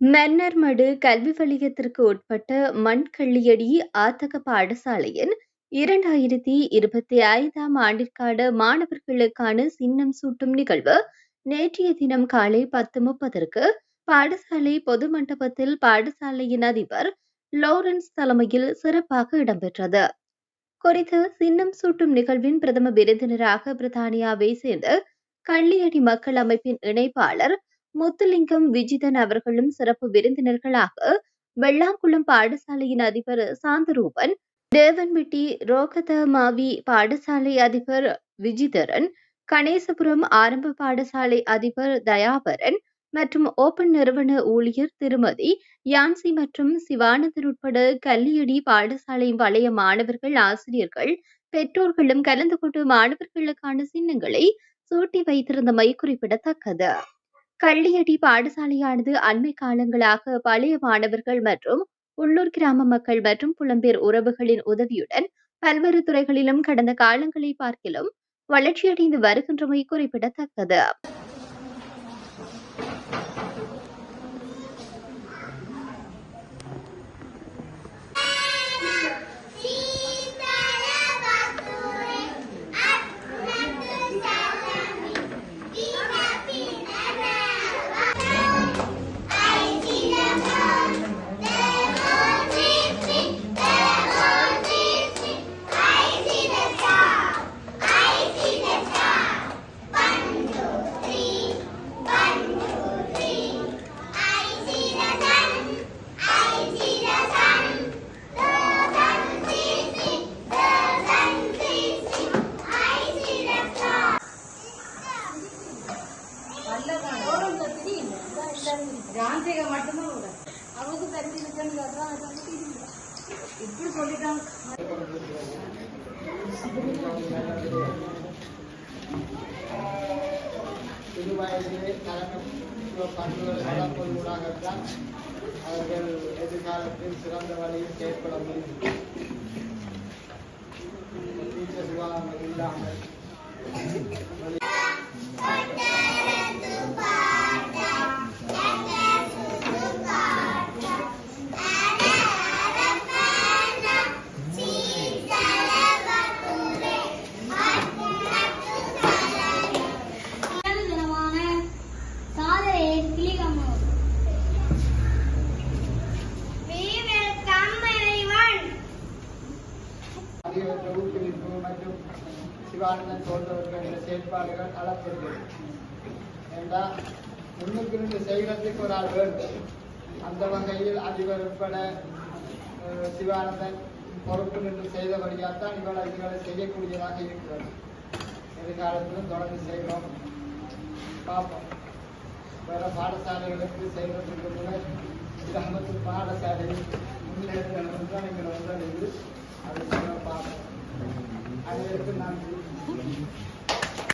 மென்னர்மடு கல்வி வலயத்திற்கு உட்பட்ட மண்கள்ளியடி ஆத்தக பாடசாலையின் இரண்டாயிரத்தி இருபத்தி ஐந்தாம் ஆண்டிற்கான மாணவர்களுக்கான சின்னம் சூட்டும் நிகழ்வு நேற்றைய தினம் காலை பத்து முப்பதற்கு பாடசாலை பொது மண்டபத்தில் பாடசாலையின் அதிபர் லோரன்ஸ் தலைமையில் சிறப்பாக இடம்பெற்றது. குறித்து சின்னம் சூட்டும் நிகழ்வின் பிரதம விருந்தினராக பிரித்தானியாவை சேர்ந்த கள்ளியடி மக்கள் அமைப்பின் இணைப்பாளர் முத்துலிங்கம் விஜிதன் அவர்களும் சிறப்பு விருந்தினர்களாக வெள்ளாங்குளம் பாடசாலையின் அதிபர் சாந்தரூபன் தேவன்மிட்டி ரோகத மாவி பாடசாலை அதிபர் விஜிதரன் கணேசபுரம் ஆரம்ப பாடசாலை அதிபர் தயாபரன் மற்றும் ஓபன் நிறுவன ஊழியர் திருமதி யான்சி மற்றும் சிவானந்தர் உட்பட கல்லியடி பாடசாலை வளைய மாணவர்கள் ஆசிரியர்கள் பெற்றோர்களும் கலந்து கொண்டு மாணவர்களுக்கான சின்னங்களை சூட்டி வைத்திருந்தமை குறிப்பிடத்தக்கது. கள்ளியடி பாடசாலையானது அண்மை காலங்களாக பழைய மாணவர்கள் மற்றும் உள்ளூர் கிராம மக்கள் மற்றும் புலம்பெயர் உறவுகளின் உதவியுடன் பல்வேறு துறைகளிலும் கடந்த காலங்களை பார்க்கிலும் வளர்ச்சியடைந்து வருகின்றமை குறிப்பிடத்தக்கது. ஜான்சிகா மட்டும்தான் கூட? அவருக்கு தெரிஞ்சு இப்படி சொல்லிட்டாங்க. சிறுவயதிலே கலந்து பண்புகள் வளர்ப்பதூடாகத்தான் அவர்கள் எதிர்காலத்தில் சிறந்த வழியில் செயற்பட முடியும். டீச்சர் சுகாதாரம் இல்லாமல் சிவானந்தன் போன்றவர்களின் செயற்பாடுகள் அளப்படுகிறது என்றால் முன்னுக்கு நின்று செய்கிறதுக்கு ஒரு ஆள் வேண்டும் அந்த வகையில் அதிபர் உட்பட சிவானந்தன் பொறுப்பு நின்று செய்தபடியால்தான் இவளை இவளை செய்யக்கூடியதாக இருக்கிறது. எதிர்காலத்திலும் தொடர்ந்து செய்கிறோம். பார்ப்போம். வேற பாடசாலைகளுக்கு செய்வதற்கு முன்னர் கிராமத்து பாடசாலையில் முன்னேற்றம் என்றால் எங்கள் வந்தது அதை பார்ப்போம். அனைவருக்கும் நன்றி